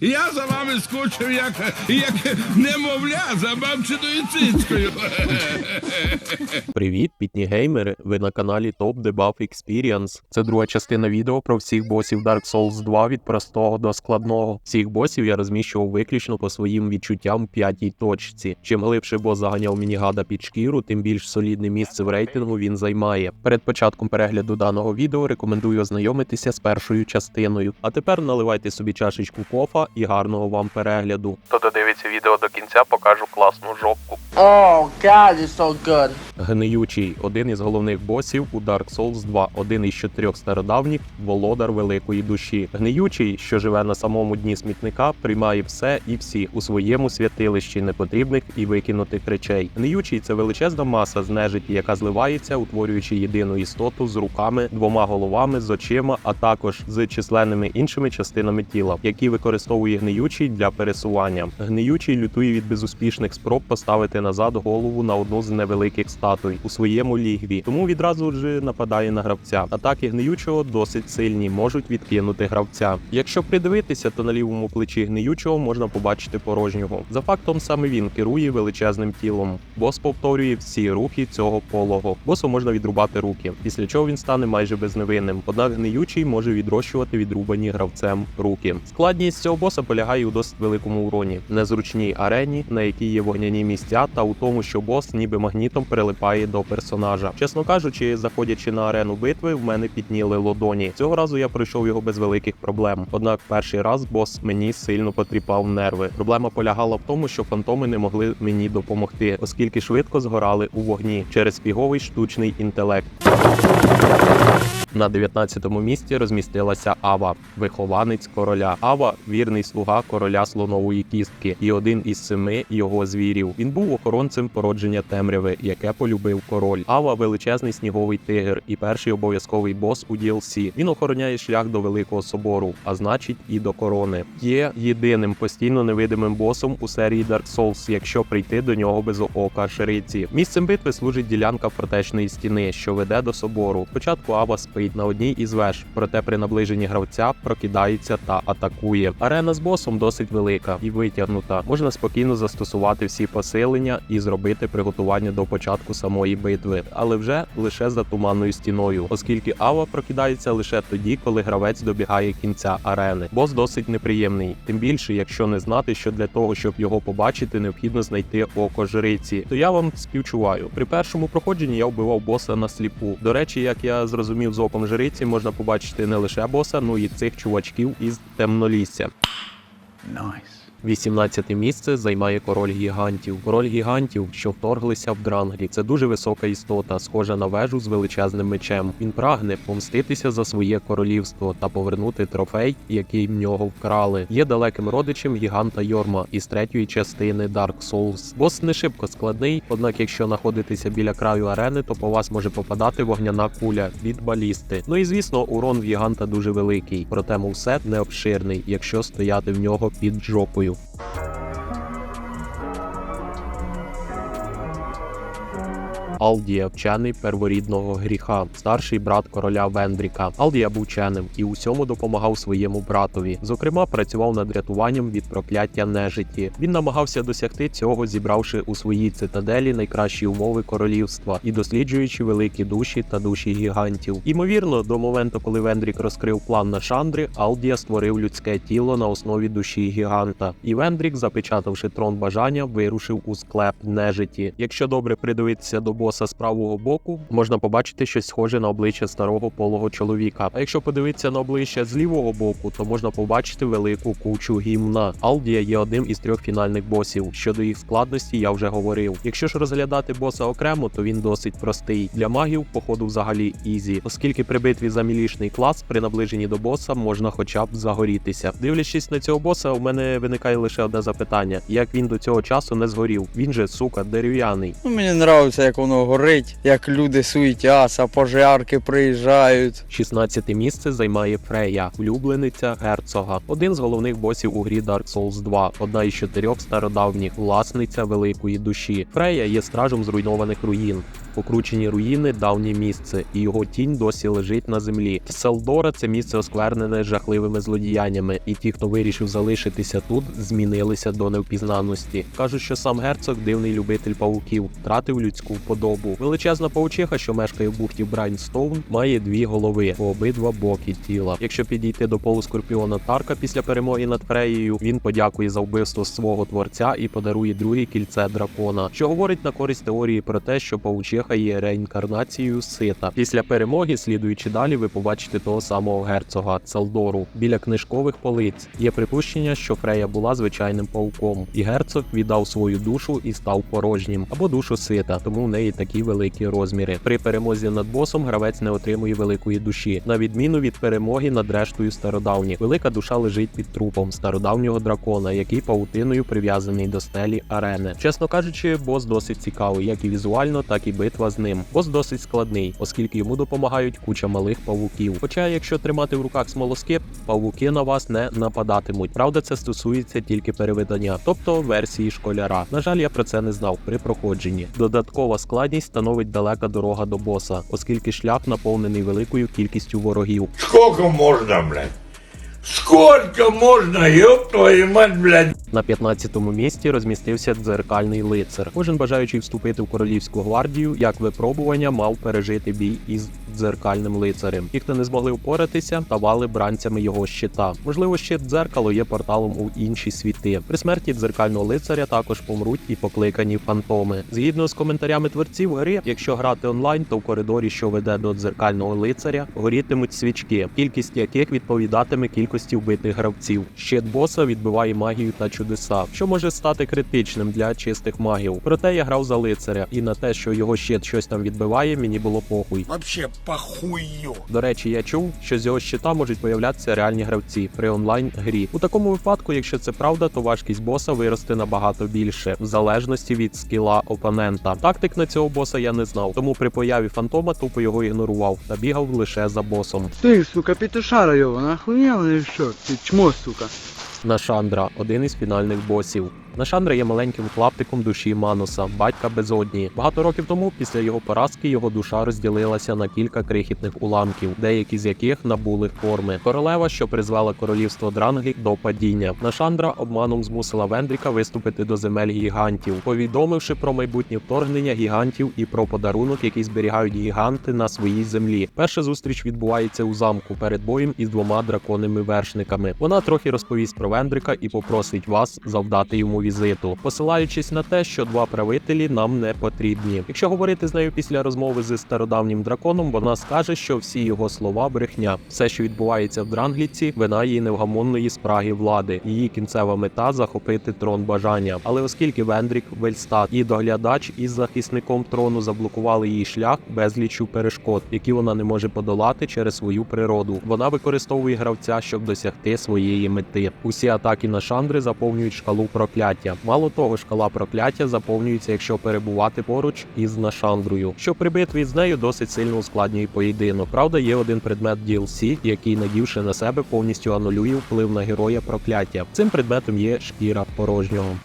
Я за вами скучив, як, як немовля за бабчиною цицькою. Привіт, пітні геймери! Ви на каналі Top Debuff Experience. Це друга частина відео про всіх босів Dark Souls 2 від простого до складного. Всіх босів я розміщував виключно по своїм відчуттям в п'ятій точці. Чим глибше бос заганяв мінігада під шкіру, тим більш солідне місце в рейтингу він займає. Перед початком перегляду даного відео рекомендую ознайомитися з першою частиною. А тепер наливайте собі чашечку кофа і гарного вам перегляду. Хто додивиться відео до кінця, покажу класну жопку. Oh God, it's so good. Гниючий один із головних босів у Dark Souls 2, один із чотирьох стародавніх, володар великої душі. Гниючий, що живе на самому дні смітника, приймає все і всіх у своєму святилищі непотрібних і викинутих речей. Гниючий це величезна маса з нежиті, яка зливається, утворюючи єдину істоту з руками, двома головами, з очима, а також з численними іншими частинами тіла, які використовує гниючий для пересування. Гниючий лютує від безуспішних спроб поставити назад голову на одну з невеликих статуй у своєму лігві, тому відразу ж нападає на гравця. Атаки гниючого досить сильні, можуть відкинути гравця. Якщо придивитися, то на лівому плечі гниючого можна побачити порожнього. За фактом саме він керує величезним тілом. Бос повторює всі рухи цього полого. Босу можна відрубати руки, після чого він стане майже безневинним. Однак гниючий може відрощувати відрубані гравцем руки. Складність цього боса полягає у досить великому уроні, незручній арені, на якій є вогняні місця, та у тому, що бос ніби магнітом прилипає до персонажа. Чесно кажучи, заходячи на арену битви, в мене підніли лодоні. Цього разу я пройшов його без великих проблем. Однак перший раз бос мені сильно потріпав нерви. Проблема полягала в тому, що фантоми не могли мені допомогти, оскільки швидко згорали у вогні через фіговий штучний інтелект. На 19-му місці розмістилася Ава, вихованець короля. Ава вірний слуга короля слонової кістки і один із семи його звірів. Він був охоронцем породження темряви, яке полюбив король. Ава величезний сніговий тигр і перший обов'язковий бос у DLC. Він охороняє шлях до великого собору, а значить і до корони. Є єдиним постійно невидимим босом у серії Dark Souls, якщо прийти до нього без ока шриці. Місцем битви служить ділянка фортечної стіни, що веде до собору. Спочатку Ава спить на одній із веж, проте при наближенні гравця прокидається та атакує. Арена з босом досить велика і витягнута. Можна спокійно застосувати всі посилення і зробити приготування до початку самої битви, але вже лише за туманною стіною, оскільки Ава прокидається лише тоді, коли гравець добігає кінця арени. Бос досить неприємний, тим більше, якщо не знати, що для того, щоб його побачити, необхідно знайти око жриці. То я вам співчуваю. При першому проходженні я вбивав боса на сліпу. До речі, як я зрозумів з оком жриці, можна побачити не лише боса, ну і цих чувачків із темнолісся. Nice. 18 місце займає король гігантів. Король гігантів, що вторглися в Дранглі. Це дуже висока істота, схожа на вежу з величезним мечем. Він прагне помститися за своє королівство та повернути трофей, який в нього вкрали. Є далеким родичем гіганта Йорма із третьої частини Dark Souls. Бос не шибко складний, однак, якщо знаходитися біля краю арени, то по вас може попадати вогняна куля від балісти. Ну і звісно, урон в гіганта дуже великий, проте мовсет не обширний, якщо стояти в нього під жопою. Valeu! Алдія вчений перворідного гріха, старший брат короля Вендріка. Алдія був вченим і усьому допомагав своєму братові. Зокрема, працював над рятуванням від прокляття нежиті. Він намагався досягти цього, зібравши у своїй цитаделі найкращі умови королівства і досліджуючи великі душі та душі гігантів. Імовірно, до моменту, коли Вендрік розкрив план на Шандри, Алдія створив людське тіло на основі душі гіганта. І Вендрік, запечатавши трон бажання, вирушив у склеп нежиті. Якщо добре придивитися до боса з правого боку, можна побачити щось схоже на обличчя старого полого чоловіка. А якщо подивитися на обличчя з лівого боку, то можна побачити велику кучу гімна. Алдія є одним із трьох фінальних босів. Щодо їх складності, я вже говорив. Якщо ж розглядати боса окремо, то він досить простий. Для магів, походу, взагалі ізі, оскільки при битві за мілішний клас при наближенні до боса можна хоча б загорітися. Дивлячись на цього боса, у мене виникає лише одне запитання: як він до цього часу не згорів? Він же сука дерев'яний. Ну, мені подобається, як воно горить, як люди суетяться, пожарки приїжджають. 16 місце займає Фрея, улюблениця герцога, один з головних босів у грі Dark Souls 2, одна із чотирьох стародавніх, власниця великої душі. Фрея є стражем зруйнованих руїн. Покручені руїни давнє місце, і його тінь досі лежить на землі. Селдора це місце осквернене жахливими злодіяннями, і ті, хто вирішив залишитися тут, змінилися до невпізнаності. Кажуть, що сам герцог дивний любитель павуків, втратив людську подобу. Величезна паучиха, що мешкає в бухті Брайнстоун, має дві голови по обидва боки тіла. Якщо підійти до полу скорпіона Тарка після перемоги над Фреєю, він подякує за вбивство свого творця і подарує друге кільце дракона, що говорить на користь теорії про те, що паучиха є реінкарнацією сита. Після перемоги, слідуючи далі, ви побачите того самого герцога Целдору біля книжкових полиць. Є припущення, що Фрея була звичайним пауком, і герцог віддав свою душу і став порожнім або душу сита, тому в неї такі великі розміри. При перемозі над босом гравець не отримує великої душі, на відміну від перемоги над рештою стародавніх. Велика душа лежить під трупом стародавнього дракона, який паутиною прив'язаний до стелі арени. Чесно кажучи, бос досить цікавий, як і візуально, так і битва з ним. Бос досить складний, оскільки йому допомагають куча малих павуків. Хоча, якщо тримати в руках смолоскип, павуки на вас не нападатимуть. Правда, це стосується тільки перевидання, тобто версії школяра. На жаль, я про це не знав при проходженні. Додаткова складність становить далека дорога до боса, оскільки шлях наповнений великою кількістю ворогів. Скільки можна, блядь? Сколько можно, ёб твою мать, блядь? На 15-му місці розмістився дзеркальний лицар. Кожен бажаючий вступити в королівську гвардію, як випробування, мав пережити бій із дзеркальним лицарем. Ті, хто не змогли впоратися, ставали бранцями його щита. Можливо, щит дзеркало є порталом у інші світи. При смерті дзеркального лицаря також помруть і покликані фантоми. Згідно з коментарями творців гри, якщо грати онлайн, то в коридорі, що веде до дзеркального лицаря, горітимуть свічки, кількість яких відповідатиме кількості вбитих гравців. Щит боса відбиває магію та чудеса, що може стати критичним для чистих магів. Проте я грав за лицаря, і на те, що його щит щось там відбиває, мені було похуй. Вообще похую. До речі, я чув, що з його щита можуть появлятися реальні гравці при онлайн грі. У такому випадку, якщо це правда, то важкість боса виросте набагато більше, в залежності від скіла опонента. Тактик на цього боса я не знав, тому при появі фантома тупо його ігнорував та бігав лише за босом. Ты, сука, петушара його, или що? Ти чмо, сука. Нашандра один із фінальних босів. Нашандра є маленьким клаптиком душі Мануса, батька безодні. Багато років тому, після його поразки, його душа розділилася на кілька крихітних уламків, деякі з яких набули форми. Королева, що призвела королівство Дранги до падіння. Нашандра обманом змусила Вендріка виступити до земель гігантів, повідомивши про майбутнє вторгнення гігантів і про подарунок, який зберігають гіганти на своїй землі. Перша зустріч відбувається у замку перед боєм із двома драконними вершниками. Вона трохи розповість про Вендрика і попросить вас завдати йому візиту, посилаючись на те, що два правителі нам не потрібні. Якщо говорити з нею після розмови з стародавнім драконом, вона скаже, що всі його слова брехня. Все, що відбувається в Дрангліці, вина її невгамонної спраги влади. Її кінцева мета захопити трон бажання. Але оскільки Вендрік, Вельстат і доглядач із захисником трону заблокували її шлях безлічу перешкод, які вона не може подолати через свою природу. Вона використовує гравця, щоб досягти своєї мети. Усі атаки на шандри заповнюють шкалу прокляття. Мало того, шкала прокляття заповнюється, якщо перебувати поруч із нашандрою, що при битві з нею досить сильно ускладнює поєдинок. Правда, є один предмет DLC, який, надівши на себе, повністю анулює вплив на героя прокляття. Цим предметом є шкіра порожнього.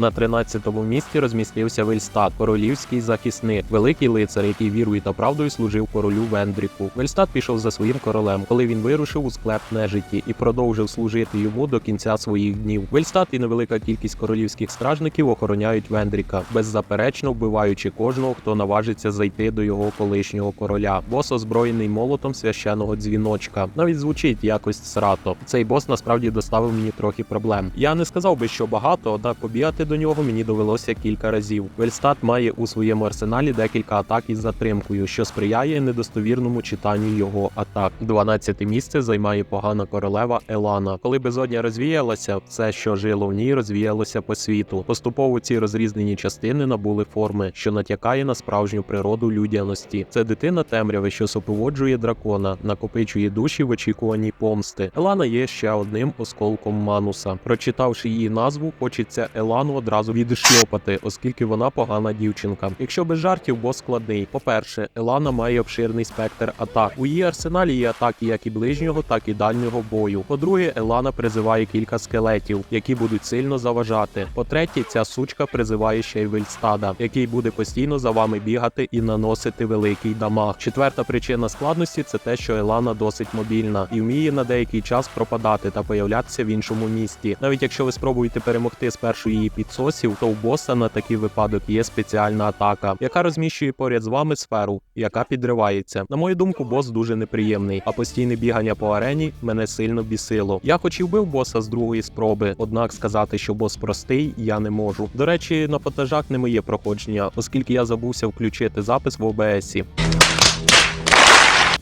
На 13-му місці розмістився Вельстат, королівський захисник, великий лицар, який вірою та правдою служив королю Вендріку. Вельстат пішов за своїм королем, коли він вирушив у склеп нежиті і продовжив служити йому до кінця своїх днів. Вельстат і невелика кількість королівських стражників охороняють Вендріка, беззаперечно вбиваючи кожного, хто наважиться зайти до його колишнього короля. Бос озброєний молотом священого дзвіночка. Навіть звучить якось срато. Цей бос насправді доставив мені трохи проблем. Я не сказав би, що багато, однак побігати до нього мені довелося кілька разів. Вельстат має у своєму арсеналі декілька атак із затримкою, що сприяє недостовірному читанню його атак. 12 місце займає погана королева Елана. Коли безодня розвіялася, все, що жило в ній, розвіялося по світу. Поступово ці розрізнені частини набули форми, що натякає на справжню природу людяності. Це дитина темряви, що супроводжує дракона, накопичує душі в очікуванні помсти. Елана є ще одним осколком Мануса. Прочитавши її назву, хочеться Елану одразу відшльопати, оскільки вона погана дівчинка. Якщо без жартів, бос складний. По-перше, Елана має обширний спектр атак. У її арсеналі є атаки як і ближнього, так і дальнього бою. По-друге, Елана призиває кілька скелетів, які будуть сильно заважати. По-третє, ця сучка призиває ще й Вельстада, який буде постійно за вами бігати і наносити великий дамаг. Четверта причина складності це те, що Елана досить мобільна і вміє на деякий час пропадати та появлятися в іншому місті. Навіть якщо ви спробуєте перемогти з першої її підсосів, то у боса на такий випадок є спеціальна атака, яка розміщує поряд з вами сферу, яка підривається. На мою думку, бос дуже неприємний, а постійне бігання по арені мене сильно бісило. Я хоч і вбив боса з другої спроби, однак сказати, що бос простий, я не можу. До речі, на фотажах не моє проходження, оскільки я забувся включити запис в ОБСі.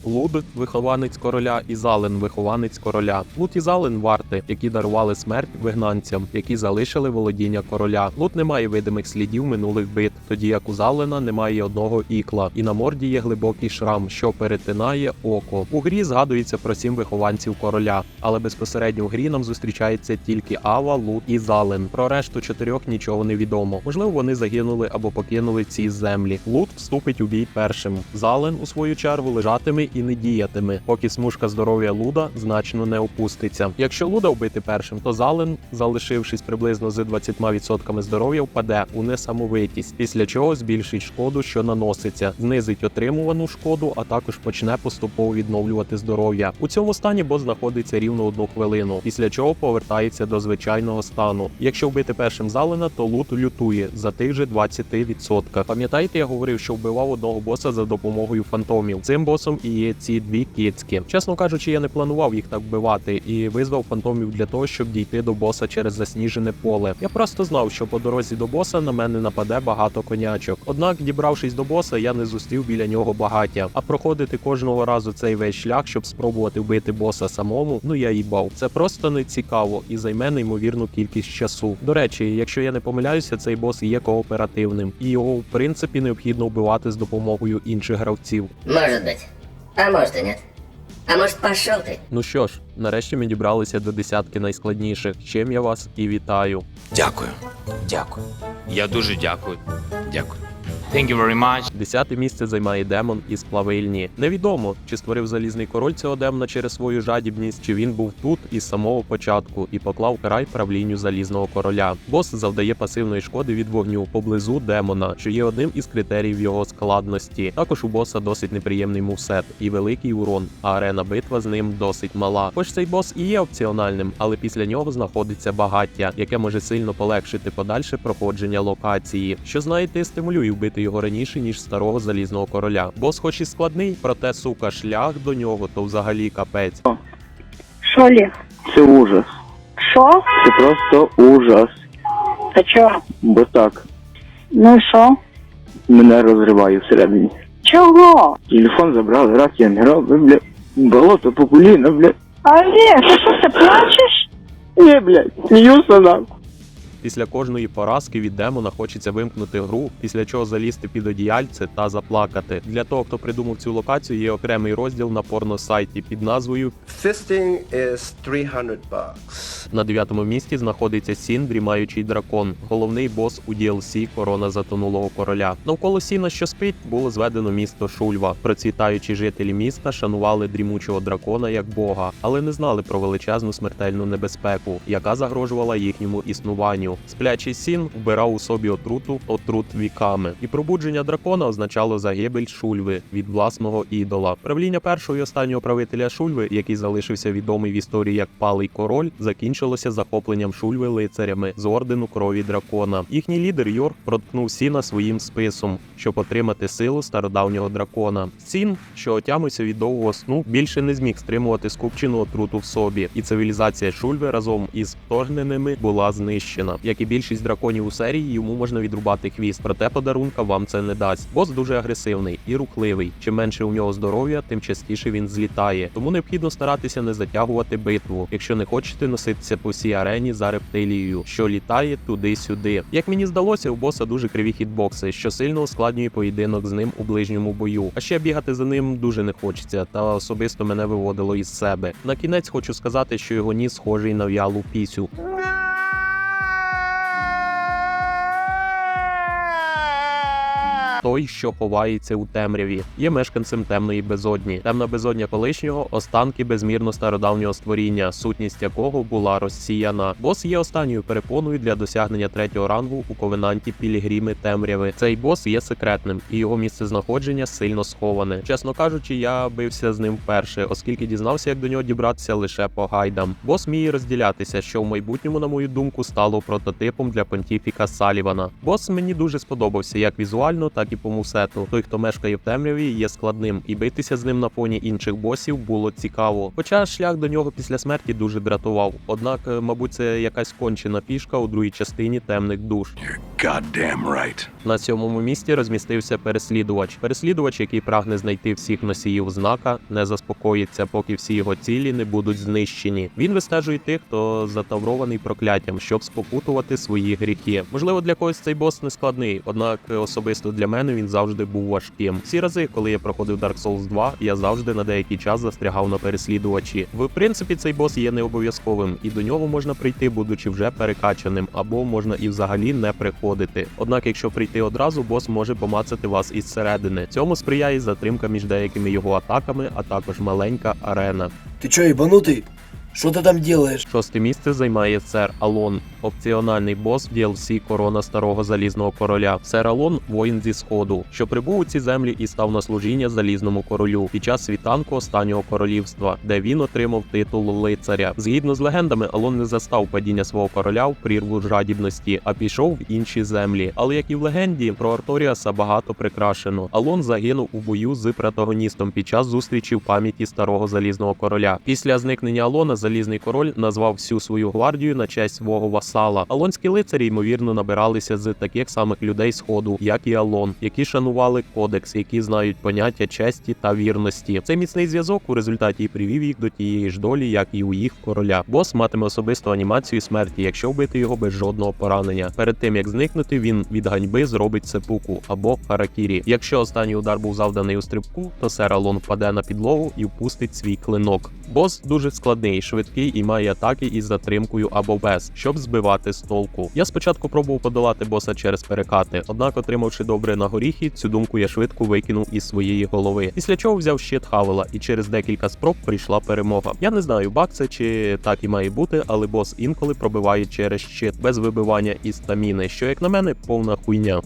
Луд, вихованець короля, і Зален, вихованець короля. Лут і Зален варти, які дарували смерть вигнанцям, які залишили володіння короля. Лут не має видимих слідів минулих бит, тоді як у Залена немає одного ікла, і на морді є глибокий шрам, що перетинає око. У грі згадується про сім вихованців короля, але безпосередньо в грі нам зустрічається тільки Ава, Лут і Зален. Про решту чотирьох нічого не відомо. Можливо, вони загинули або покинули ці землі. Лут вступить у бій першим. Зален, у свою чергу, лежатиме і не діятиме, поки смужка здоров'я Луда значно не опуститься. Якщо Луда вбити першим, то Зален, залишившись приблизно з 20% здоров'я, впаде у несамовитість, після чого збільшить шкоду, що наноситься, знизить отримувану шкоду, а також почне поступово відновлювати здоров'я. У цьому стані бос знаходиться рівно одну хвилину, після чого повертається до звичайного стану. Якщо вбити першим Залена, то лут лютує за тих же 20%. Пам'ятаєте, я говорив, що вбивав одного боса за допомогою фантомів. Цим босом і є ці дві кицьки. Чесно кажучи, я не планував їх так вбивати і визвав фантомів для того, щоб дійти до боса через засніжене поле. Я просто знав, що по дорозі до боса на мене нападе багато конячок. Однак, дібравшись до боса, я не зустрів біля нього багаття. А проходити кожного разу цей весь шлях, щоб спробувати вбити боса самому, ну я їбав. Це просто не цікаво і займе неймовірну кількість часу. До речі, якщо я не помиляюся, цей бос є кооперативним, і його в принципі необхідно вбивати з допомогою інших гравців. Может быть. А может и нет. А может пошел ты? Ну що ж, нарешті ми дібралися до десятки найскладніших. Чим я вас і вітаю. Дякую. Дякую. Я дуже дякую. Дякую. Thank you very much. Десяте місце займає демон із плавильні. Невідомо, чи створив залізний король цього демона через свою жадібність, чи він був тут із самого початку і поклав край правлінню залізного короля. Бос завдає пасивної шкоди від вогню поблизу демона, що є одним із критеріїв його складності. Також у боса досить неприємний мувсет і великий урон, а арена битва з ним досить мала. Хоч цей бос і є опціональним, але після нього знаходиться багаття, яке може сильно полегшити подальше проходження локації, що знаєте, стимулює вбити його раніше ніж старого залізного короля. Бос, хоч і складний, проте сука, шлях до нього то взагалі капець. Що, Олег? Це ужас. Що? Це просто ужас. А чо? Бо так, Ну і що? мене розриває всередині. Чого? Телефон забрали, раз я не грав, бля, болото по коліна, бля. Олег, ти що, ти плачеш? Ні, блядь, сміюся нам. Після кожної поразки від демона хочеться вимкнути гру, після чого залізти під одіяльце та заплакати. Для того, хто придумав цю локацію, є окремий розділ на порносайті під назвою Fisting is 300 bucks. На дев'ятому місці знаходиться Сін, дрімаючий дракон, головний бос у DLC Корона затонулого короля. Навколо Сіна, що спить, було зведено місто Шульва. Процвітаючі жителі міста шанували дрімучого дракона як бога, але не знали про величезну смертельну небезпеку, яка загрожувала їхньому існуванню. Сплячий сін вбирав у собі отруту, отрут віками, і пробудження дракона означало загибель Шульви від власного ідола. Правління першого і останнього правителя Шульви, який залишився відомий в історії як Палий Король, закінчилося захопленням Шульви лицарями з ордену крові дракона. Їхній лідер Йорк проткнув Сіна своїм списом, щоб отримати силу стародавнього дракона. Сін, що отямився від довгого сну, більше не зміг стримувати скупчену отруту в собі, і цивілізація Шульви разом із вторгненими була знищена. Як і більшість драконів у серії, йому можна відрубати хвіст, проте подарунка вам це не дасть. Бос дуже агресивний і рухливий. Чим менше у нього здоров'я, тим частіше він злітає. Тому необхідно старатися не затягувати битву, якщо не хочете носитися по всій арені за рептилією, що літає туди-сюди. Як мені здалося, у боса дуже криві хітбокси, що сильно ускладнює поєдинок з ним у ближньому бою. А ще бігати за ним дуже не хочеться, та особисто мене виводило із себе. На кінець хочу сказати, що його ніс схожий на в'ялу пісю. Той, що ховається у темряві, є мешканцем темної безодні. Темна безодня колишнього останки безмірно стародавнього створіння, сутність якого була розсіяна. Бос є останньою перепоною для досягнення третього рангу у ковенанті Пілігріми темряви. Цей бос є секретним, і його місце знаходження сильно сховане. Чесно кажучи, я бився з ним вперше, оскільки дізнався, як до нього дібратися лише по гайдам. Бос вміє розділятися, що в майбутньому, на мою думку, стало прототипом для понтіфіка Салівана. Бос мені дуже сподобався як візуально, так і по мусету. Той, хто мешкає в темряві, є складним, і битися з ним на фоні інших босів було цікаво. Хоча шлях до нього після смерті дуже дратував. Однак, е, мабуть, це якась кончена фішка у другій частині темних душ. Goddamn right. На сьомому місці розмістився переслідувач. Переслідувач, який прагне знайти всіх носіїв знака, не заспокоїться, поки всі його цілі не будуть знищені. Він вистежує тих, хто затаврований прокляттям, щоб спокутувати свої гріхи. Можливо, для когось цей бос не складний, однак е, особисто для мене він завжди був важким. Всі рази, коли я проходив Dark Souls 2, я завжди на деякий час застрягав на переслідувачі. В принципі, цей бос є не обов'язковим, і до нього можна прийти, будучи вже перекачаним, або можна і взагалі не приходити. Однак, якщо прийти одразу, бос може помацати вас із середини. Цьому сприяє затримка між деякими його атаками, а також маленька арена. Ты чё, ебанутый? Что ты там делаешь? Шосте місце займає сер Алон, опціональний бос в DLC Корона Старого Залізного Короля. Сер Алон воїн зі сходу, що прибув у ці землі і став на служіння залізному королю під час світанку останнього королівства, де він отримав титул лицаря. Згідно з легендами, Алон не застав падіння свого короля в прірву жадібності, а пішов в інші землі. Але як і в легенді, про Арторіаса багато прикрашено. Алон загинув у бою з протагоністом під час зустрічі в пам'яті старого залізного короля. Після зникнення Алона залізний король назвав всю свою гвардію на честь свого васала. Алонські лицарі ймовірно набиралися з таких самих людей сходу, як і Алон, які шанували кодекс, які знають поняття честі та вірності. Цей міцний зв'язок у результаті привів їх до тієї ж долі, як і у їх короля. Бос матиме особисту анімацію смерті, якщо вбити його без жодного поранення. Перед тим як зникнути, він від ганьби зробить сепуку або харакірі. Якщо останній удар був завданий у стрибку, то сер Алон впаде на підлогу і впустить свій клинок. Бос дуже складний, швидкий і має атаки із затримкою або без, щоб збивати з толку. Я спочатку пробував подолати боса через перекати, однак, отримавши добре на горіхи, цю думку я швидко викинув із своєї голови. Після чого взяв щит Хавела, і через декілька спроб прийшла перемога. Я не знаю, баг це чи так і має бути, але бос інколи пробиває через щит без вибивання і стаміни, що як на мене повна хуйня.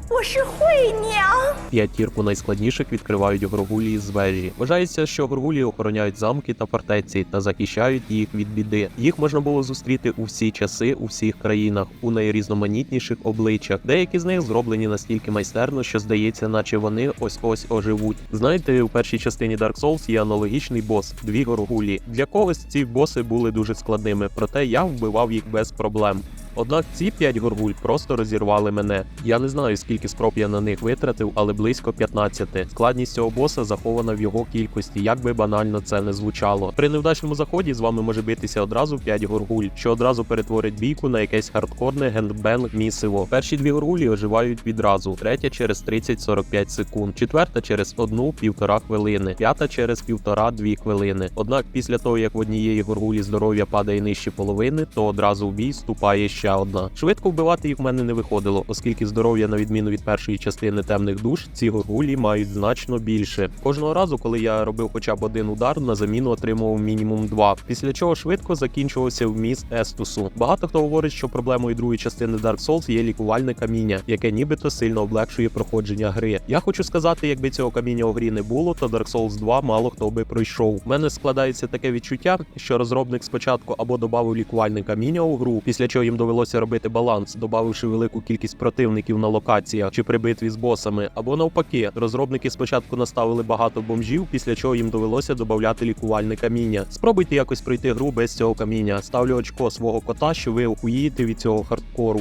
П'ятірку найскладніших відкривають горгулії з вежі. Вважається, що горгулії охороняють замки та фортеці та захищають їх від біди. Їх можна було зустріти у всі часи, у всіх країнах, у найрізноманітніших обличчях. Деякі з них зроблені настільки майстерно, що здається, наче вони ось ось оживуть. Знаєте, у першій частині Dark Souls є аналогічний бос дві горгулі. Для когось ці боси були дуже складними, проте я вбивав їх без проблем. Однак ці 5 горгуль просто розірвали мене. Я не знаю, скільки спроб я на них витратив, але близько 15. Складність цього боса захована в його кількості, як би банально це не звучало. При невдачному заході з вами може битися одразу 5 горгуль, що одразу перетворить бійку на якесь хардкорне гендбенг місиво. Перші дві горгулі оживають відразу, третя через 30-45 секунд, четверта через 1-1,5 хвилини, п'ята через 1,5-2 хвилини. Однак після того, як в однієї горгулі здоров'я падає нижче половини, то одразу в бій вступає ще одна. Швидко вбивати їх в мене не виходило, оскільки здоров'я, на відміну від першої частини темних душ, ці горгулі мають значно більше. Кожного разу, коли я робив хоча б один удар, на заміну отримував мінімум два. Після чого швидко закінчувався вміст Естусу. Багато хто говорить, що проблемою другої частини Dark Souls є лікувальне каміння, яке нібито сильно облегшує проходження гри. Я хочу сказати, якби цього каміння у грі не було, то Dark Souls 2 мало хто би пройшов. У мене складається таке відчуття, що розробник спочатку або додав лікувальне каміння у гру, після чого їм довелося робити баланс, додавши велику кількість противників на локаціях чи при битві з босами, або навпаки, розробники спочатку наставили багато бомжів, після чого їм довелося додати лікувальне каміння. Спробуйте якось пройти гру без цього каміння. Ставлю очко свого кота, що ви охуїєте від цього хардкору.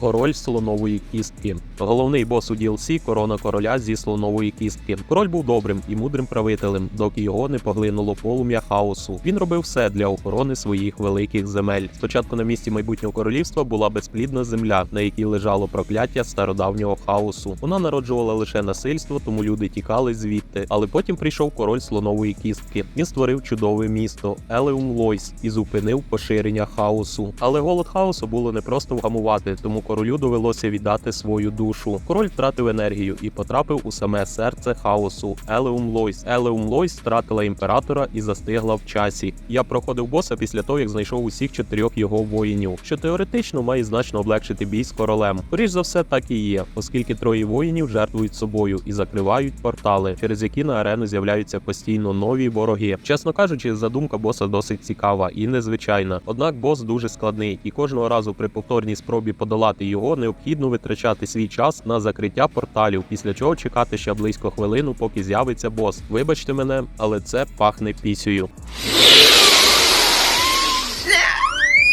Король слонової кістки. Головний бос у DLC – корона короля зі слонової кістки. Король був добрим і мудрим правителем, доки його не поглинуло полум'я хаосу. Він робив все для охорони своїх великих земель. Спочатку на місці майбутнього королівства була безплідна земля, на якій лежало прокляття стародавнього хаосу. Вона народжувала лише насильство, тому люди тікали звідти. Але потім прийшов король слонової кістки. Він створив чудове місто Елеум Лойс і зупинив поширення хаосу. Але голод хаосу було непросто вгамувати, тому королю довелося віддати свою душу. Король втратив енергію і потрапив у саме серце хаосу. Елеум Лойс. Елеум Лойс втратила імператора і застигла в часі. Я проходив боса після того, як знайшов усіх чотирьох його воїнів, що теоретично має значно облегшити бій з королем. Скоріш за все, так і є, оскільки троє воїнів жертвують собою і закривають портали, через які на арену з'являються постійно нові вороги. Чесно кажучи, задумка боса досить цікава і незвичайна. Однак бос дуже складний, і кожного разу при повторній спробі подолати його необхідно витрачати свій час на закриття порталів, після чого чекати ще близько хвилину, поки з'явиться бос. Вибачте мене, але це пахне пісею.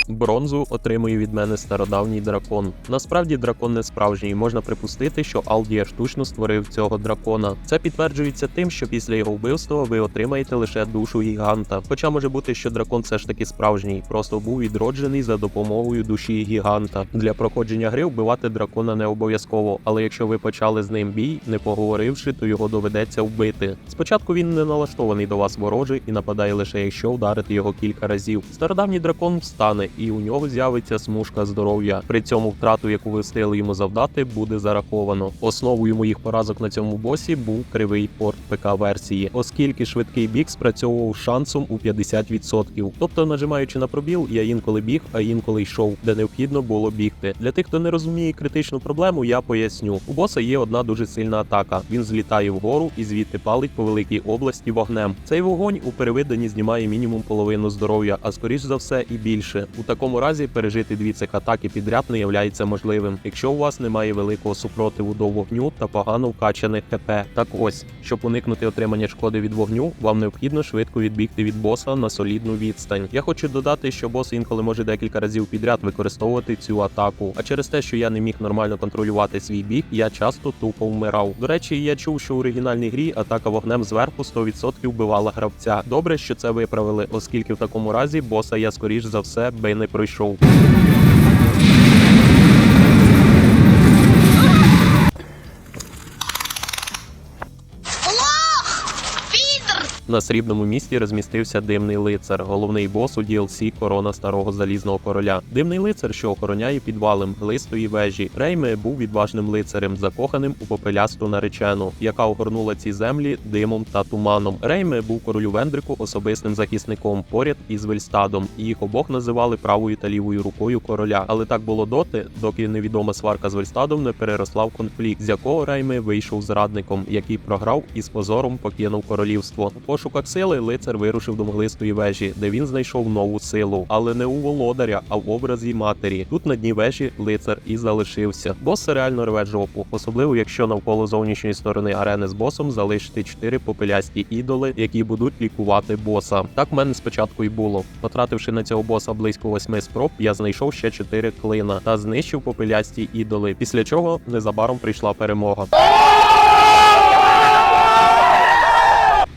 Бронзу отримує від мене стародавній дракон. Насправді дракон не справжній. Можна припустити, що Алдія штучно створив цього дракона. Це підтверджується тим, що після його вбивства ви отримаєте лише душу гіганта. Хоча може бути, що дракон все ж таки справжній, просто був відроджений за допомогою душі гіганта. Для проходження гри вбивати дракона не обов'язково, але якщо ви почали з ним бій, не поговоривши, то його доведеться вбити. Спочатку він не налаштований до вас ворожий і нападає лише якщо вдарити його кілька разів. Стародавній дракон встане і у нього з'явиться смужка здоров'я. При цьому втрату, яку ви встигли йому завдати, буде зараховано. Основою моїх поразок на цьому босі був кривий порт ПК версії, оскільки швидкий біг спрацьовував шансом у 50%. Тобто, нажимаючи на пробіл, я інколи біг, а інколи йшов, де необхідно було бігти. Для тих, хто не розуміє критичну проблему, я поясню. У боса є одна дуже сильна атака. Він злітає вгору і звідти палить по великій області вогнем. Цей вогонь у перевиданні знімає мінімум половину здоров'я, а скоріш за все і більше. У такому разі пережити дві цих атаки підряд не являється можливим, якщо у вас немає великого супротиву до вогню та погано вкачаних ХП. Так ось, щоб уникнути отримання шкоди від вогню, вам необхідно швидко відбігти від боса на солідну відстань. Я хочу додати, що бос інколи може декілька разів підряд використовувати цю атаку. А через те, що я не міг нормально контролювати свій біг, я часто тупо вмирав. До речі, я чув, що у оригінальній грі атака вогнем зверху 100% вбивала гравця. Добре, що це виправили, оскільки в такому разі боса я скоріш за все би не пройшов. На срібному місті розмістився димний лицар, головний бос у DLC Корона Старого Залізного Короля. Димний лицар, що охороняє підвали мглистої вежі. Рейме був відважним лицарем, закоханим у попелясту наречену, яка огорнула ці землі димом та туманом. Рейме був королю Вендрику особистим захисником поряд із Вельстадом, їх обох називали правою та лівою рукою короля. Але так було доти, доки невідома сварка з Вельстадом не переросла в конфлікт, з якого Рейме вийшов зрадником, який програв і з позором покинув королівство. Пошуках сили лицар вирушив до мглистої вежі, де він знайшов нову силу, але не у володаря, а в образі матері. Тут на дні вежі лицар і залишився. Бос реально рве жопу, особливо якщо навколо зовнішньої сторони арени з босом залишити чотири попелясті ідоли, які будуть лікувати боса. Так в мене спочатку і було. Потративши на цього боса близько восьми спроб, я знайшов ще чотири клина та знищив попелясті ідоли. Після чого незабаром прийшла перемога.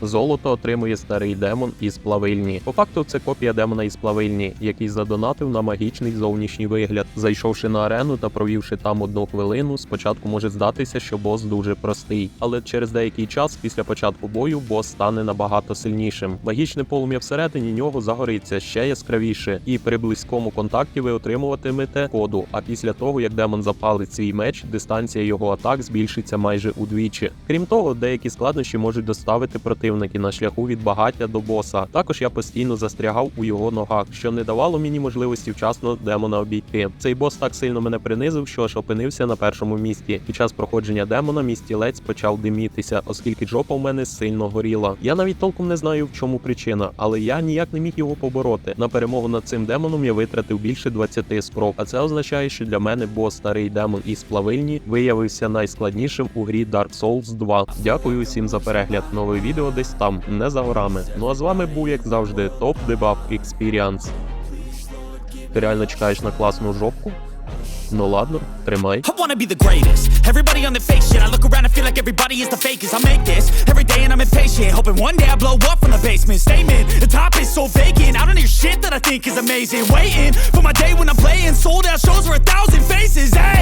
Золото отримує старий демон із плавильні. По факту це копія демона із плавильні, який задонатив на магічний зовнішній вигляд. Зайшовши на арену та провівши там одну хвилину, спочатку може здатися, що бос дуже простий, але через деякий час після початку бою бос стане набагато сильнішим. Магічне полум'я всередині нього загориться ще яскравіше, і при близькому контакті ви отримуватимете коду. А після того, як демон запалить свій меч, дистанція його атак збільшиться майже удвічі. Крім того, деякі складнощі можуть доставити противники на шляху від багаття до боса. Також я постійно застрягав у його ногах, що не давало мені можливості вчасно демона обійти. Цей бос так сильно мене принизив, що аж опинився на першому місці. Під час проходження демона мій стілець почав димітися, оскільки жопа в мене сильно горіла. Я навіть толком не знаю, в чому причина, але я ніяк не міг його побороти. На перемогу над цим демоном я витратив більше 20 спроб. А це означає, що для мене бос старий демон із плавильні виявився найскладнішим у грі Dark Souls 2. Дякую усім за перегляд. Нове відео десь там, не за горами. Ну а з вами був, як завжди, топ дебаф Experience. Ти реально чекаєш на класну жопку? Ну ладно, тримай. I wanna be the greatest. Everybody on the fake shit. I look around and feel like everybody is the fakest. I make this every day and I'm impatient. Hoping one day I blow up from the basement. Statement, the top is so vacant. I don't hear shit that I think is amazing. Waiting for my day when I'm playing sold out shows for a thousand faces. Hey.